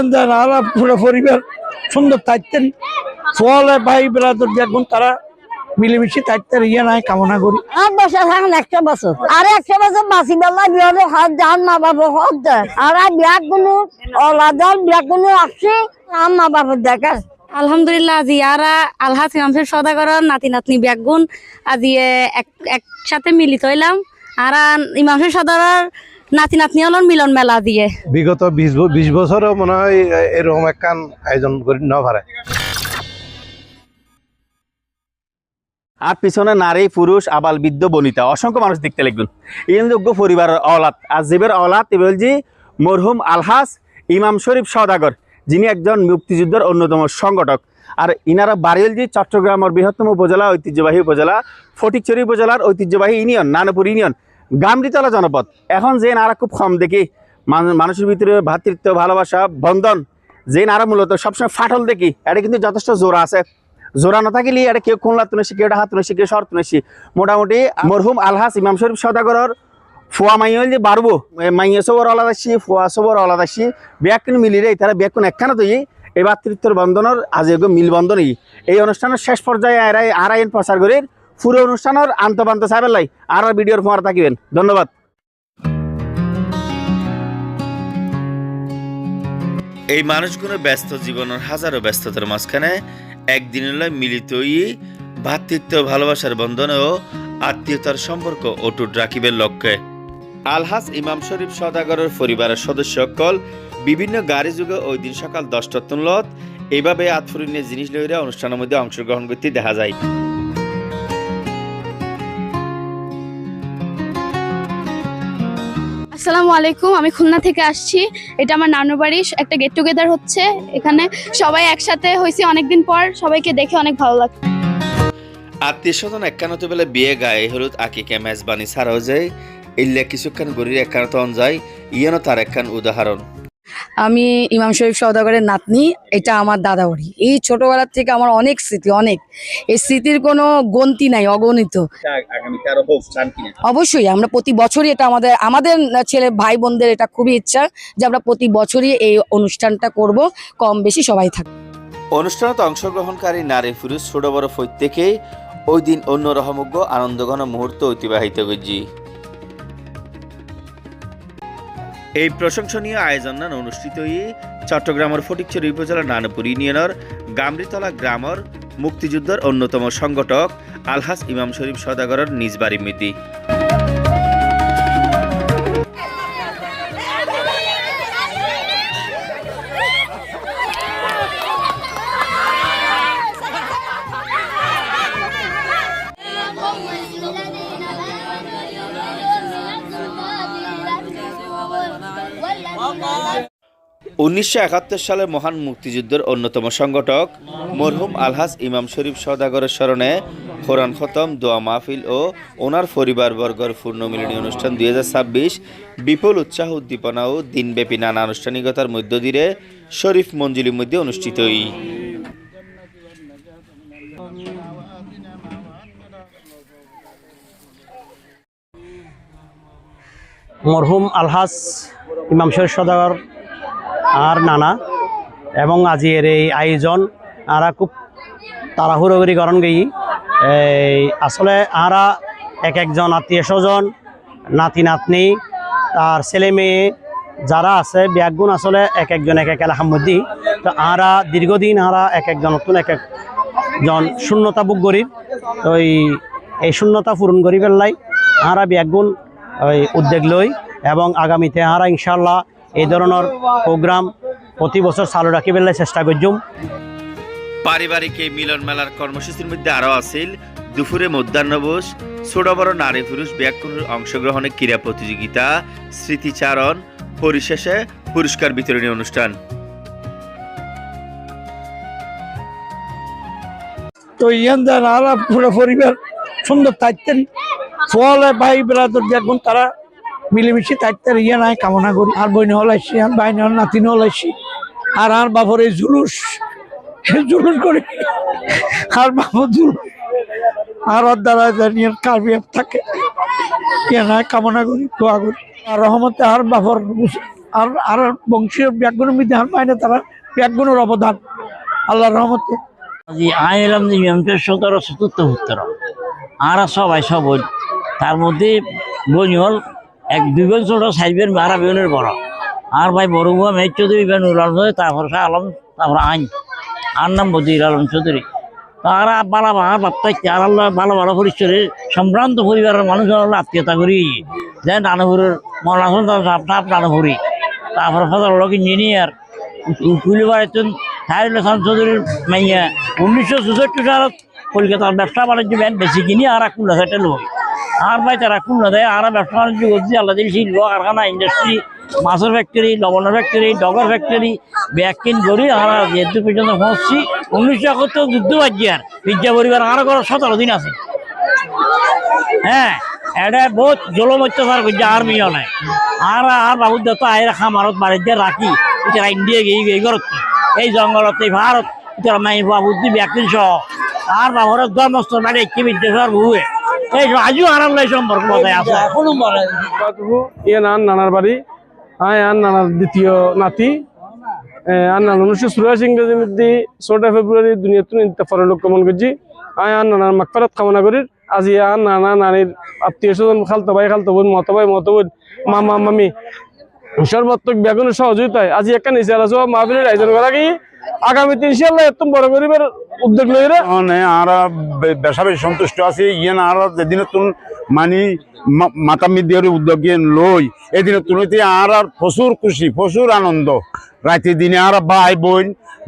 এন্দার আর পুরো পরিবার সুন্দর থাকতেন। ফলে ভাই দেখুন তারা মিলেমিশে থাকতে ইয়ে নাই কামনা করি। আর বসে থাকেন একশো বছর। আর একশো বছর বাঁচি বেলা বিয়ারে হাত যান মা বাবা হাত দেয়। আর বিয়া কোনো অলাদল বিয়া কোনো আসছে আর মা বাবার দেখার আলহামদুলিল্লাহ আজি ইয়ারা আলহাজ ইমামশের সদাগরের নাতি নাতনি ব্যাগুন আজি এ এক একসাথে মিলিত হইলাম। আর ইমামশের সদাগরের নাতি নাতনি হলন মিলন মেলা দিয়ে। বিগত বিশ বছরও মনে হয় এরকম একখান আয়োজন করি ন আর পিছনে নারী পুরুষ আবাল বৃদ্ধ বনিতা অসংখ্য মানুষ দেখতে লাগবেন। যোগ্য পরিবারের অলাদ আর জীবের অলাত বলছি মরহুম আলহাস ইমাম শরীফ সদাগর যিনি একজন মুক্তিযুদ্ধের অন্যতম সংগঠক। আর ইনারা বারিয়েলজি চট্টগ্রামের বৃহত্তম উপজেলা ঐতিহ্যবাহী উপজেলা ফটিকছড়ি উপজেলার ঐতিহ্যবাহী ইউনিয়ন নানপুর ইউনিয়ন। গামরিতলা জনপদ। এখন যে নারা খুব কম দেখি। মান- মানুষের ভিতরে ভ্রাতৃত্ব ভালোবাসা, বন্ধন। যে নারা মূলত সবসময় ফাটল দেখি। এটা কিন্তু যথেষ্ট জোর আছে। জোড়া না থাকিলে এটা কেউ খুলনা তুনেছি কেউ হাত তুনেছি কেউ শহর তুনেছি মোটামুটি মরহুম আলহাস ইমাম শরীফ সদাগরর ফুয়া মাইয়া যে বাড়বো। মাইয়া সবর আলাদাসি ফুয়া সবর আলাদাসি ব্যাগ কিন্তু মিলি রে তারা ব্যাগ কোন একখানা তুই এই ভাতৃত্বর বন্ধনের আজ মিল বন্ধনই এই অনুষ্ঠানের শেষ পর্যায়ে আরাই আরাইন প্রচার করে পুরো অনুষ্ঠানের আন্তবান্ত সাহেবের লাই। আর ভিডিওর ফোয়ার থাকিবেন। ধন্যবাদ। এই মানুষগুলো ব্যস্ত জীবনের হাজারো ব্যস্ততার মাঝখানে একদিন মিলিত হয়ে ভ্রাতৃত্ব ভালোবাসার বন্ধনে ও আত্মীয়তার সম্পর্ক অটুট রাখিবের লক্ষ্যে। আলহাস ইমাম শরীফ সদাগরের পরিবারের সদস্য সকল বিভিন্ন গাড়ি যুগে ওই দিন সকাল দশটা তুলত এইভাবে আতফুরিনের জিনিস লইরা অনুষ্ঠানের মধ্যে অংশগ্রহণ করতে দেখা যায়। আসসালামু আলাইকুম, আমি খুলনা থেকে আসছি। এটা আমার নানু বাড়ি, একটা গেট টুগেদার হচ্ছে। এখানে সবাই একসাথে হয়েছে অনেকদিন পর, সবাইকে দেখে অনেক ভালো লাগছে। আত্মীয় স্বজন একান্নতে বেলা বিয়ে গায়ে হলুদ আকিকে মেজবানি ছাড়াও যায়। ইল্লা কিছুক্ষণ গড়ির একখানত যায় ইয়ানো তার একখান উদাহরণ। আমি ইমাম শরীফ সওদাগরের নাতনি এটা আমার দাদা বাড়ি এই ছোটবেলার থেকে আমার অনেক স্মৃতি অনেক। এই স্মৃতির কোনো গন্তি নাই অগণিত। অবশ্যই আমরা প্রতি বছরই এটা আমাদের আমাদের ছেলে ভাই বোনদের এটা খুবই ইচ্ছা যে আমরা প্রতি বছরই এই অনুষ্ঠানটা করব কম বেশি সবাই থাকবে অনুষ্ঠানত অংশগ্রহণকারী নারী পুরুষ ছোট বড় প্রত্যেকেই ওই দিন অন্য রহমজ্ঞ আনন্দঘন মুহূর্ত অতিবাহিত করছি। এই প্রশংসনীয় আয়োজন অনুষ্ঠিত হয়ে চট্টগ্রামের ফটিকছড়ি উপজেলার নানপুর ইউনিয়নের গামরিতলা গ্রামের মুক্তিযুদ্ধের অন্যতম সংগঠক আলহাস ইমাম শরীফ সদাগরের নিজ বাড়ি মিতি। উনিশশো একাত্তর সালের মহান মুক্তিযুদ্ধের অন্যতম সংগঠক মরহুম আলহাস ইমাম শরীফ সদাগরের স্মরণে কোরআন খতম, দোয়া মাহফিল ও ওনার পরিবারবর্গর পূর্ণমিলনী অনুষ্ঠান দুই বিপুল উৎসাহ, উদ্দীপনা ও দিনব্যাপী নানা আনুষ্ঠানিকতার মধ্য দিয়ে শরীফ মঞ্জুলির মধ্যে অনুষ্ঠিত মরহুম আলহাজ ইমাম শরীফ সদাগর আর নানা এবং আজির এই আয়োজন আরা খুব তাড়াহুড়ো করি করণ গেই। এই আসলে আরা এক একজন আত্মীয় স্বজন, নাতি নাতনি, তার ছেলে মেয়ে যারা আছে ব্যাগুণ আসলে এক একজন এক এক মধ্যেই তো আরা দীর্ঘদিন আরা এক একজন নতুন এক একজন শূন্যতা বুক করি। তো এই শূন্যতা পূরণ করি পেলাই আরা ব্যাগুণ ওই উদ্যোগ লই এবং আগামীতে আরা ইনশাল্লাহ এই ধরনের প্রোগ্রাম প্রতি বছর চালু রাখি পেলাই চেষ্টা করছুম। পারিবারিক এই মিলন মেলার কর্মসূচির মধ্যে আরও আছিল দুপুরে মধ্যাহ্নবোস ছোট বড় নারী পুরুষ ব্যাকুণের অংশগ্রহণে ক্রীড়া প্রতিযোগিতা স্মৃতিচারণ পরিশেষে পুরস্কার বিতরণী অনুষ্ঠান। তো ইয়ান্দার আর পুরো পরিবার সুন্দর থাকতেন। ফলে ভাই বেড়াদের দেখুন তারা মিলেমিশে থাকতে ইয়ে নাই, কামনা করি। আর বইন হল আসছি আর বাইন হল নাতিন হল আসছি আর আর বাপর এই জুলুস জুলুস করি। আর বাবর জুলুস। আর ওর দ্বারা জানিয়ে কামিয়াব থাকে। ইয়ে নাই, কামনা করি, দোয়া করি। আর রহমতে আর বাপর আর আর বংশীয় ব্যাকগুণের মধ্যে আর পায় না তারা ব্যাকগুণের অবদান। আল্লাহর রহমতে। আমি এলাম যে এমপি সতেরো, চতুর্থ, উত্তর। আর সবাই সব। তার মধ্যে বোন হল এক দুই বোন ছোট সাইবেন বারা বেনের বড়। আর ভাই বড় বুয়া মেয়ে চৌধুরী বেন উল আলম তারপর শাহ আলম তারপর আইন। আর নাম বদির আলম চৌধুরী তারা বালা বালা বাপ্তাইতে আর আল্লাহ ভালো ভালো পরিচয় সম্ভ্রান্ত পরিবারের মানুষ আত্মীয়তা করি যে নানুপুরের মৌলানা আপনার নানুপুরি তারপরে লোক ইঞ্জিনিয়ার উকিলি বাড়িতেন তাহিরুল হাসান চৌধুরীর মাইয়া। উনিশশো চৌষট্টি সালত কলকাতার ব্যবসা বাণিজ্য ব্যাংক বেশি কিনি আর খুলনা সেটা লোক আর ভাই তারা খুলনা দেয়, আর ব্যবসা বাণিজ্য করছি, আল্লাহ শিল্প, কারখানা ইন্ডাস্ট্রি মাছের ফ্যাক্টরি লবণের ফ্যাক্টরি ডগর ফ্যাক্টরি ব্যাগ কিন করি আর যেহেতু পর্যন্ত পৌঁছছি উনিশশো একাত্তর যুদ্ধ বাজ্যে আর, বিদ্যা পরিবার আর ঘর সতেরো দিন আছে। হ্যাঁ এটা বহুত জলম অত্যাচার করছে আর মিও নাই আর আর বাবু দত্ত আইরা খামারত বাড়িতে রাখি এটা ইন্ডিয়া গিয়ে গিয়ে ঘরত এই জঙ্গলত, এই ভারত এটা মাই বাবুদ্দি ব্যাকিন সহ। আর বাবুরের ধর্মস্থ মানে কি বিদ্যেশ্বর ভুয়ে। এই আজও আরাম লাই সম্পর্ক বজায় আছে। এখনও ইয়ে নান নানার বাড়ি। আয় আন নানার দ্বিতীয় নাতি। এ, আন নানা উনিশশো চুরাশি ইংরেজির মধ্যে চৌঠা ফেব্রুয়ারি দুনিয়া তুন পরলোক করছি? আয় আন নানার মাকফারাত কামনা করি। আজি আন নানা নানির আত্মীয় স্বজন খালতো ভাই খালতো বোন মতো ভাই মতো বোন মামা মামি। সর্বাত্মক বেগুনের সহযোগিতায় আজি একটা নিচে আলোচনা মাহফিলের আয়োজন করা কি? আগামী তিন সাল এত বড় গরিবের উদ্যোগ লইরে মানে আর বেশা বেশি সন্তুষ্ট আছি। ইয়েন আর যেদিন তুন মানি মাতা মিডিয়ার উদ্যোগ লই এদিন তুলতে আর আর প্রচুর খুশি প্রচুর আনন্দ। রাতে দিনে আর ভাই বোন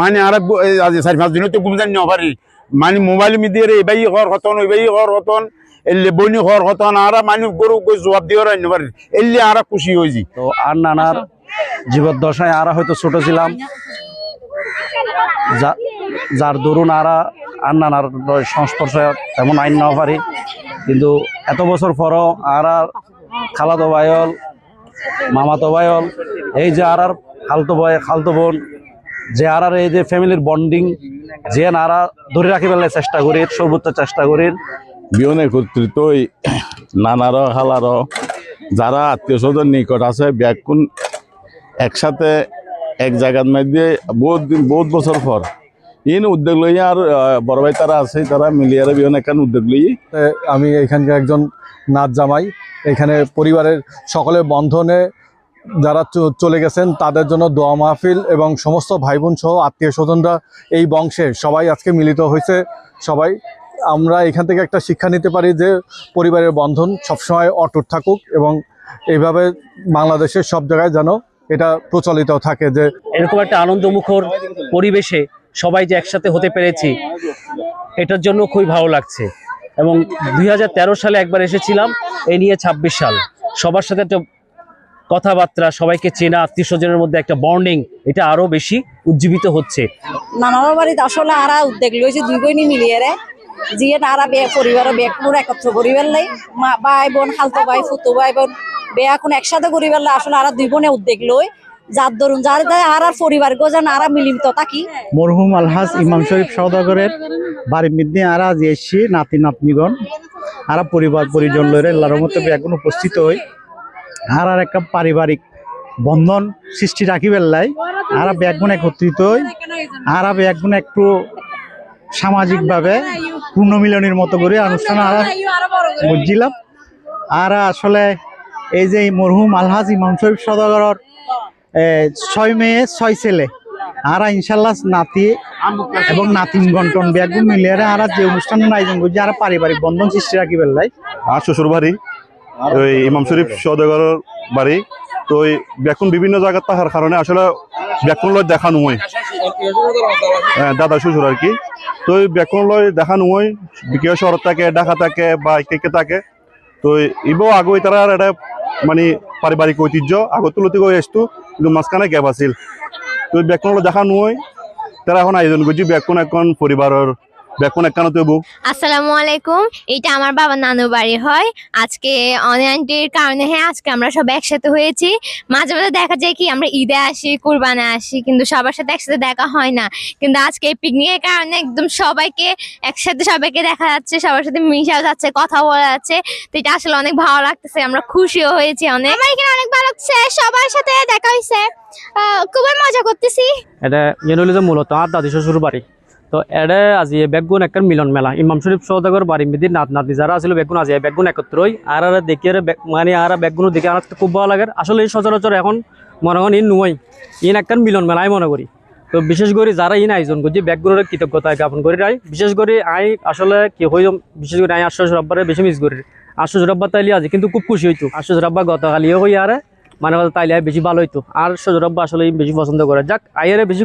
মানে আর আজ চারি পাঁচ দিনে তো ঘুম জানি পারি। মানে মোবাইল মিডিয়ার এইবাই হর হতন ওইবাই হর হতন এলে বইনি হর হতন আর মানে গরু জবাব দিয়ে রাখতে পারি। এলে আর খুশি হয়েছি তো আর নানার জীবদ্দশায় আরা হয়তো ছোট ছিলাম। যার দরুন আরা আর নানার সংস্পর্শে তেমন আইন নাও পারি। কিন্তু এত বছর পরও আর আর খালাতো ভাইল মামাতো ভাইল এই যে আর আর খালতো ভাই, খালতো বোন, যে আর আর এই যে ফ্যামিলির বন্ডিং, যে নারা ধরে রাখি পেলে চেষ্টা করি, সর্বোচ্চ চেষ্টা করি। বিয়নে ওই নানার হালার যারা আত্মীয় স্বজন নিকট আছে, ব্যাকুন একসাথে এক জায়গার মধ্যে বহুত দিন, বহুত বছর পর। ইন উদ্যোগ লই আর বড় ভাই তারা আছে, তারা মিলিয়ারে বিয়ন একখান উদ্যোগ লই। আমি এখানকার একজন নাচ জামাই। এখানে পরিবারের সকলের বন্ধনে যারা চলে গেছেন, তাদের জন্য দোয়া মাহফিল এবং সমস্ত ভাই বোন সহ আত্মীয় স্বজনরা এই বংশে সবাই আজকে মিলিত হয়েছে। সবাই, আমরা এখান থেকে একটা শিক্ষা নিতে পারি যে পরিবারের বন্ধন সবসময় অটুট থাকুক এবং এইভাবে বাংলাদেশের সব জায়গায় যেন এটা প্রচলিত থাকে যে এরকম একটা আনন্দমুখর পরিবেশে সবাই যে একসাথে হতে পেরেছি এটার জন্য খুবই ভালো লাগছে। এবং দুই হাজার তেরো সালে একবার এসেছিলাম এ নিয়ে ২৬ সাল। সবার সাথে একটা কথাবার্তা সবাইকে চেনা আত্মীয় স্বজনের মধ্যে একটা বন্ডিং এটা আরও বেশি উজ্জীবিত হচ্ছে। নানার বাড়িতে আসলে আরা উদ্যোগ লইছে দুই বইনি মিলিয়ে রে। যিয়ে পরিবারের পুরো একত্র করিবার লাই। মা ভাই বোন খালতো ভাই ফুতো ভাই বোন বেয়া কোন একসাথে করিবার লাই আসলে আর দুই বোনে উদ্যোগ লই। যার ধরুন যার আর আর পরিবার গো যেন আরা মিলিত থাকি। মরহুম আলহাজ ইমাম শরীফ সৌদাগরের বাড়ির মধ্যে আরা যে এসছি, নাতি, নাতনিগণ, আর পরিবার, পরিজন লইরে আল্লাহর মতো এখন উপস্থিত হই। আর আর একটা পারিবারিক বন্ধন সৃষ্টি রাখি বেল্লাই আর ব্যাগুন একত্রিত হই। আর ব্যাগুন একটু সামাজিকভাবে পূর্ণমিলনীর মতো করে অনুষ্ঠান আর বুঝছিলাম আর আসলে এই যে মরহুম আলহাজ ইমাম শরীফ সদাগরর ছয় মেয়ে, ছয় ছেলে। আর ইনশাল্লাহ নাতি এবং নাতিন গন্টন ব্যাগুন মিলিয়ে আর যে অনুষ্ঠানের আয়োজন করছে আর পারিবারিক বন্ধন সৃষ্টি রাখি বেল্লাই আর শ্বশুর বাড়ি, ওই ইমাম শরীফ সৌদাগরের বাড়ি, তো ওই ব্যাকুন বিভিন্ন জায়গায় থাকার কারণে আসলে ব্যাকুন লয় দেখানো হয়। দাদা শ্বশুর আর কি। তো ওই ব্যাকুন লয় দেখানো হয় শহর থাকে, ঢাকা থাকে বা কে থাকে। তো ইবো আগে তারা এটা মানে পারিবারিক ঐতিহ্য, আগত তুলতে এসতো, কিন্তু মাঝখানে গ্যাপ আছিল। তো লয় দেখানো হয় তারা এখন আয়োজন করছি ব্যাকুন এখন পরিবারের বেকুন একখানো তৈব আসসালামু আলাইকুম। এটা আমার বাবার নানু বাড়ি হয়। আজকে অনলাইনটির কারণে হ্যাঁ আজকে আমরা সব একসাথে হয়েছি। মাঝে মাঝে দেখা যায় কি আমরা ঈদে আসি কুরবানে আসি কিন্তু সবার সাথে একসাথে দেখা হয় না। কিন্তু আজকে এই পিকনিকের কারণে একদম সবাইকে একসাথে সবাইকে দেখা যাচ্ছে সবার সাথে মিশা যাচ্ছে কথা বলা যাচ্ছে। তো এটা আসলে অনেক ভালো লাগতেছে আমরা খুশিও হয়েছি অনেক। আমার এখানে অনেক ভালো লাগছে সবার সাথে দেখা হয়েছে। খুবই মজা করতেছি। এটা মূলত আর দাদি শ্বশুর বাড়ি তো এটা আজি বেগুন একটা মিলন মেলা। ইমাম শরীফ সৌদাগর বাড়ি মিদির নাত নাতি যারা আছিল বেগুন, আজি বেগুন একত্রই আর আর দেখি মানে আর বেগুন দেখে আমার খুব ভালো লাগে। আসলে এই সচরাচর এখন মনে হন ইন নুয়াই। ইন একটা মিলন মেলাই মনে করি। তো বিশেষ করে যারা ইন আয়োজন করছি, বেগুনের কৃতজ্ঞতা জ্ঞাপন করি রাই বিশেষ করে আই আসলে কি হই, বিশেষ করে আই আশ্বাস রব্বারে বেশি মিস করি। আশ্বাস রব্বা তাইলে আজি কিন্তু খুব খুশি হইতো। আশ্বাস রব্বা গতকালিও হই আরে মানে তাইলে বেশি ভালো হইতো। আর সজরব্বা আসলে বেশি পছন্দ করে। যাক আইয়ারে বেশি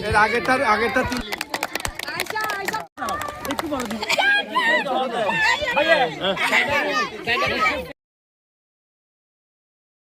এর আগেরটার আগেরটা